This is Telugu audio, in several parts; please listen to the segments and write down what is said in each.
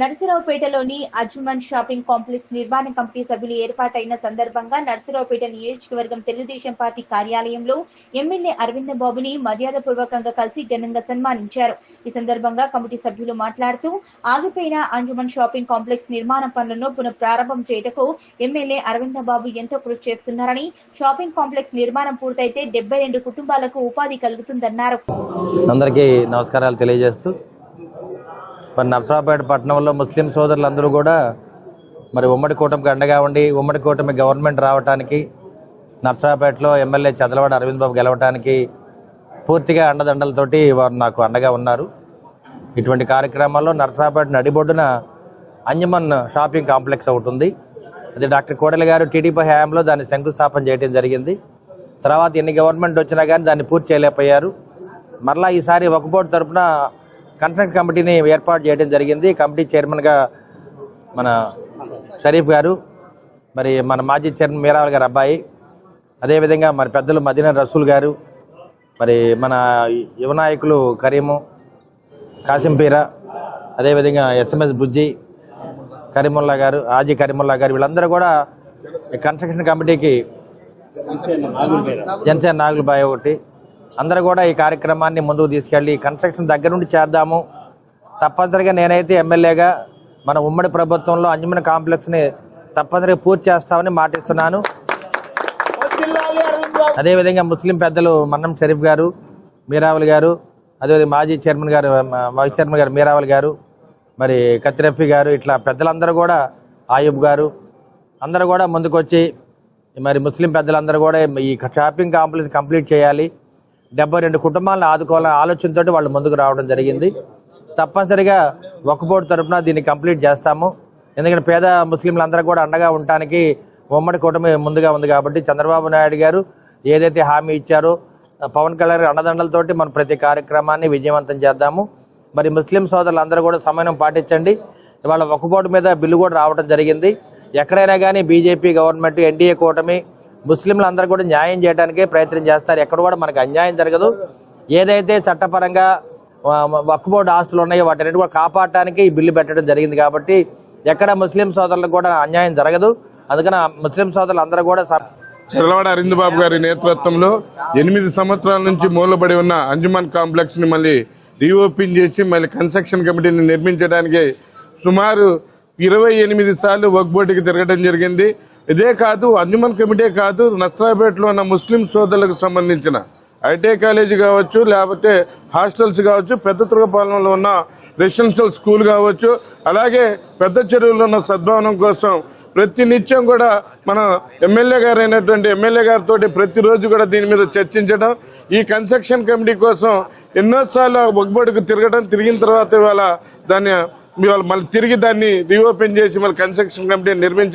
నరసరావుపేటలోని అజ్మన్ షాపింగ్ కాంప్లెక్స్ నిర్మాణ కమిటీ సభ్యులు ఏర్పాటైన సందర్భంగా నరసరావుపేట నియోజకవర్గం తెలుగుదేశం పార్టీ కార్యాలయంలో ఎమ్మెల్యే అరవింద బాబుని మర్యాదపూర్వకంగా కలిసి ఘనంగా సన్మానించారు. ఈ సందర్భంగా కమిటీ సభ్యులు మాట్లాడుతూ ఆగిపోయిన అంజుమన్ షాపింగ్ కాంప్లెక్స్ నిర్మాణ పనులను పునః ప్రారంభం చేయటకు ఎమ్మెల్యే అరవింద బాబు ఎంతో కృషి చేస్తున్నారని షాపింగ్ కాంప్లెక్స్ నిర్మాణం పూర్తయితే డెబ్బై రెండు కుటుంబాలకు ఉపాధి కలుగుతుందన్నారు. అందరికీ నమస్కారాలు తెలియజేస్తూ మరి నర్సరావుపేట పట్టణంలో ముస్లిం సోదరులందరూ కూడా మరి ఉమ్మడి కూటమికి అండగా ఉండి ఉమ్మడి కూటమి గవర్నమెంట్ రావడానికి నర్సరావుపేటలో ఎమ్మెల్యే చదలవాడ అరవింద్ బాబు గెలవడానికి పూర్తిగా అండదండలతోటి వారు నాకు అండగా ఉన్నారు. ఇటువంటి కార్యక్రమాల్లో నర్సరావుపేట నడిబొడ్డున అంజమన్ షాపింగ్ కాంప్లెక్స్ ఒకటి ఉంది. అది డాక్టర్ కోడెల గారు టీడీపీ హయాంలో దాన్ని శంకుస్థాపన చేయడం జరిగింది. తర్వాత ఎన్ని గవర్నమెంట్ వచ్చినా కానీ దాన్ని పూర్తి చేయలేకపోయారు. మరలా ఈసారి ఒక బోర్డు తరపున కన్సల్ట్ కమిటీని ఏర్పాటు చేయడం జరిగింది. కమిటీ చైర్మన్గా మన షరీఫ్ గారు మరి మన మాజీ చైర్మన్ మీరావల్ గారు అబ్బాయి అదేవిధంగా మరి పెద్దలు మదీనా రసూల్ గారు మరి మన యువ నాయకులు కరీము కాసింపీర అదేవిధంగా ఎస్ఎంఎస్ బుజ్జి కరీముల్లా గారు ఆజీ కరీముల్లా గారు వీళ్ళందరూ కూడా ఈ కన్స్ట్రక్షన్ కమిటీకి జనసేన నాగులబాయ్ ఒకటి అందరూ కూడా ఈ కార్యక్రమాన్ని ముందుకు తీసుకెళ్ళి కన్స్ట్రక్షన్ దగ్గర నుండి చేద్దాము. తప్పనిసరిగా నేనైతే ఎమ్మెల్యేగా మన ఉమ్మడి ప్రభుత్వంలో అంజుమన్ కాంప్లెక్స్ని తప్పనిసరిగా పూర్తి చేస్తామని మాటిస్తున్నాను. అదేవిధంగా ముస్లిం పెద్దలు మన్నం షరీఫ్ గారు మీరావల్ గారు అదేవిధంగా మాజీ చైర్మన్ గారు వైస్ చైర్మన్ గారు మీరావల్ గారు మరి కత్తిరఫీ గారు ఇట్లా పెద్దలందరూ కూడా ఆయుబ్ గారు అందరూ కూడా ముందుకొచ్చి మరి ముస్లిం పెద్దలందరూ కూడా ఈ షాపింగ్ కాంప్లెక్స్ కంప్లీట్ చేయాలి. డెబ్బై రెండు కుటుంబాలను ఆదుకోవాలనే ఆలోచనతోటి వాళ్ళు ముందుకు రావడం జరిగింది. తప్పనిసరిగా ఒక్కబోర్డు తరపున దీన్ని కంప్లీట్ చేస్తాము. ఎందుకంటే పేద ముస్లింలందరూ కూడా అండగా ఉండటానికి ఉమ్మడి కూటమి ముందుగా ఉంది కాబట్టి చంద్రబాబు నాయుడు గారు ఏదైతే హామీ ఇచ్చారో పవన్ కళ్యాణ్ అండదండలతోటి మనం ప్రతి కార్యక్రమాన్ని విజయవంతం చేద్దాము. మరి ముస్లిం సోదరులందరూ కూడా సమయం పాటించండి. ఇవాళ ఒక్కబోర్డు మీద బిల్లు కూడా రావడం జరిగింది. ఎక్కడైనా కానీ బీజేపీ గవర్నమెంట్ ఎన్డీఏ కూటమి ముస్లింలందరూ కూడా న్యాయం చేయడానికే ప్రయత్నం చేస్తారు. ఎక్కడ కూడా మనకు అన్యాయం జరగదు. ఏదైతే చట్టపరంగా ఆ, వక్ఫ్ బోర్డు ఆస్తులు ఉన్నాయో వాటిని కూడా కాపాడటానికి ఈ బిల్లు పెట్టడం జరిగింది కాబట్టి ఎక్కడ ముస్లిం సోదరులకు కూడా అన్యాయం జరగదు. అందుకని ముస్లిం సోదరులు అందరూ కూడా స- అరవింద్ బాబు గారి నేతృత్వంలో ఎనిమిది సంవత్సరాల నుంచి మూలబడి ఉన్న అంజుమాన్ కాంప్లెక్స్ని మళ్ళీ రీఓపెన్ చేసి మళ్ళీ కన్స్ట్రక్షన్ కమిటీని నిర్మించడానికి సుమారు ఇరవై ఎనిమిది సార్లు వర్క్ బోర్డుకి తిరగడం జరిగింది. ఇదే కాదు అంజుమన్ కమిటీ కాదు నస్రాపేటలో ఉన్న ముస్లిం సోదరులకు సంబంధించిన ఐటీఐ కాలేజీ కావచ్చు లేకపోతే హాస్టల్స్ కావచ్చు పెద్ద తురగపాలెంలో ఉన్న రెసిడెన్షియల్ స్కూల్ కావచ్చు అలాగే పెద్ద చెరువులో ఉన్న సద్భావనం కోసం ప్రతి నిత్యం కూడా మన ఎమ్మెల్యే గారు అయినటువంటి ఎమ్మెల్యే గారితో ప్రతిరోజు కూడా దీని మీద చర్చించడం ఈ కన్స్ట్రక్షన్ కమిటీ కోసం ఎన్నోసార్లు ఒగ్బడికి తిరగడం తిరిగిన తర్వాత ఇవాళ దాన్ని ఇవాళ మళ్ళీ తిరిగి దాన్ని రీఓపెన్ చేసి మళ్ళీ కన్స్ట్రక్షన్ కమిటీ నిర్మించ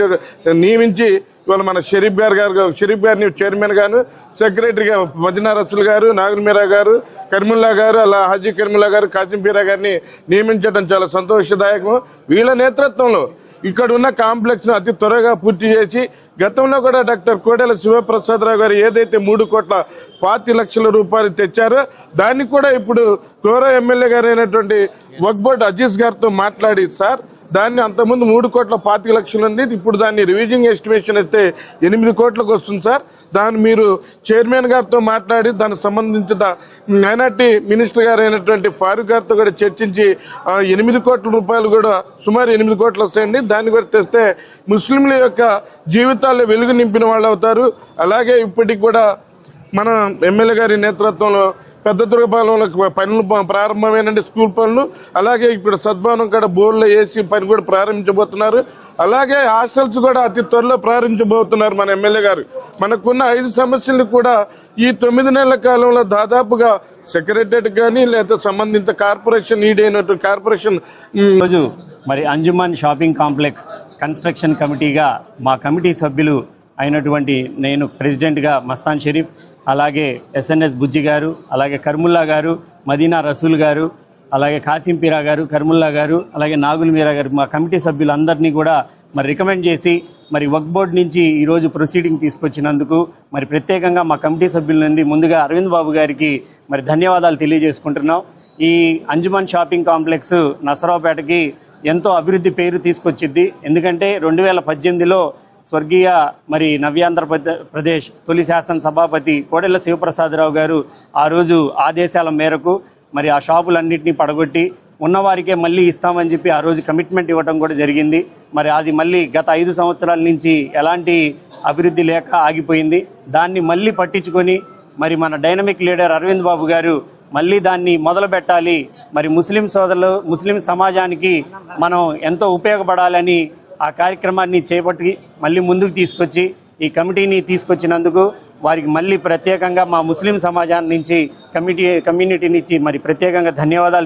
నియమించి ఇవాళ మన షరీఫ్ గారు గారు షరీఫ్ గారిని చైర్మన్ గాను సెక్రటరీగా మదీనా రసుల్ గారు నాగర్మీరా గారు కర్మిల్లా గారు అలా హాజీ కర్మిల్లా గారు కాసింపీరా గారిని నియమించడం చాలా సంతోషదాయకం వీళ్ళ నేతృత్వంలో ఇక్కడ ఉన్న కాంప్లెక్స్ను అతి త్వరగా పూర్తి చేసి గతంలో కూడా డాక్టర్ కోడెల శివప్రసాదరావు గారు ఏదైతే మూడు కోట్ల పాతి లక్షల రూపాయలు తెచ్చారో దాన్ని కూడా ఇప్పుడు కోర ఎమ్మెల్యే గారు అయినటువంటి వక్బోర్డ్ అజీజ్ గారితో మాట్లాడి సార్ దాన్ని అంతకుముందు మూడు కోట్ల పాతిక లక్షలు ఉంది ఇప్పుడు దాన్ని రివిజింగ్ ఎస్టిమేషన్ అయితే ఎనిమిది కోట్లకు వస్తుంది సార్. దాన్ని మీరు చైర్మన్ గారితో మాట్లాడి దానికి సంబంధించిన మైనార్టీ మినిస్టర్ గారు అయినటువంటి ఫారూక్ గారితో కూడా చర్చించి ఎనిమిది కోట్ల రూపాయలు కూడా సుమారు ఎనిమిది కోట్లు వస్తాయండి. దాన్ని కూడా తెస్తే ముస్లింల యొక్క జీవితాల్లో వెలుగు నింపిన వాళ్ళు అవుతారు. అలాగే ఇప్పటికి కూడా మన ఎమ్మెల్యే గారి నేతృత్వంలో పెద్ద దుర్గపాలెంలో పనులు ప- ప్రారంభమైనండి స్కూల్ పనులు. అలాగే ఇప్పుడు సద్భవనం కూడా బోర్డులో వేసి పని కూడా ప్రారంభించబోతున్నారు. అలాగే హాస్టల్స్ కూడా అతి త్వరలో ప్రారంభించబోతున్నారు మన ఎమ్మెల్యే గారు. మనకున్న ఐదు సమస్యలు కూడా ఈ తొమ్మిది నెలల కాలంలో దాదాపుగా సెక్రటరియట్ కానీ లేదా సంబంధిత కార్పొరేషన్ ఈడైనటువంటి కార్పొరేషన్ రోజు మరి అంజుమాన్ షాపింగ్ కాంప్లెక్స్ కన్స్ట్రక్షన్ కమిటీగా మా కమిటీ సభ్యులు అయినటువంటి నేను ప్రెసిడెంట్గా మస్తాన్ షరీఫ్ అలాగే ఎస్ఎన్ఎస్ బుజ్జి గారు అలాగే కర్ముల్లా గారు మదీనా రసూల్ గారు అలాగే కాసింపీరా గారు కర్ముల్లా గారు అలాగే నాగుల్ మీరా గారు మా కమిటీ సభ్యులందరినీ కూడా మరి రికమెండ్ చేసి మరి వక్ బోర్డ్ నుంచి ఈరోజు ప్రొసీడింగ్ తీసుకొచ్చినందుకు మరి ప్రత్యేకంగా మా కమిటీ సభ్యుల నుండి ముందుగా అరవింద్ బాబు గారికి మరి ధన్యవాదాలు తెలియజేసుకుంటున్నాం. ఈ అంజుమన్ షాపింగ్ కాంప్లెక్స్ నసరావుపేటకి ఎంతో అభివృద్ధి పేరు తీసుకొచ్చిద్ది. ఎందుకంటే రెండు వేల పద్దెనిమిదిలో స్వర్గీయ మరి నవ్యాంధ్రప్రదే- ప్రదేశ్ తొలి శాసన సభాపతి కోడెల శివప్రసాదరావు గారు ఆ రోజు ఆదేశాల మేరకు మరి ఆ షాపులన్నింటినీ పడగొట్టి ఉన్నవారికే మళ్ళీ ఇస్తామని చెప్పి ఆ రోజు కమిట్మెంట్ ఇవ్వడం కూడా జరిగింది. మరి అది మళ్ళీ గత ఐదు సంవత్సరాల నుంచి ఎలాంటి అభివృద్ధి లేక ఆగిపోయింది. దాన్ని మళ్ళీ పట్టించుకొని మరి మన డైనమిక్ లీడర్ అరవింద్ బాబు గారు మళ్ళీ దాన్ని మొదలు పెట్టాలి మరి ముస్లిం సోదరులు ముస్లిం సమాజానికి మనం ఎంతో ఉపయోగపడాలని ఆ కార్యక్రమాన్ని చేపట్టి మళ్ళీ ముందుకు తీసుకొచ్చి ఈ కమిటీని తీసుకొచ్చినందుకు వారికి మళ్ళీ ప్రత్యేకంగా మా ముస్లిం సమాజాన్ని నుంచి కమిటీ కమ్యూనిటీ నుంచి మరి ప్రత్యేకంగా ధన్యవాదాలు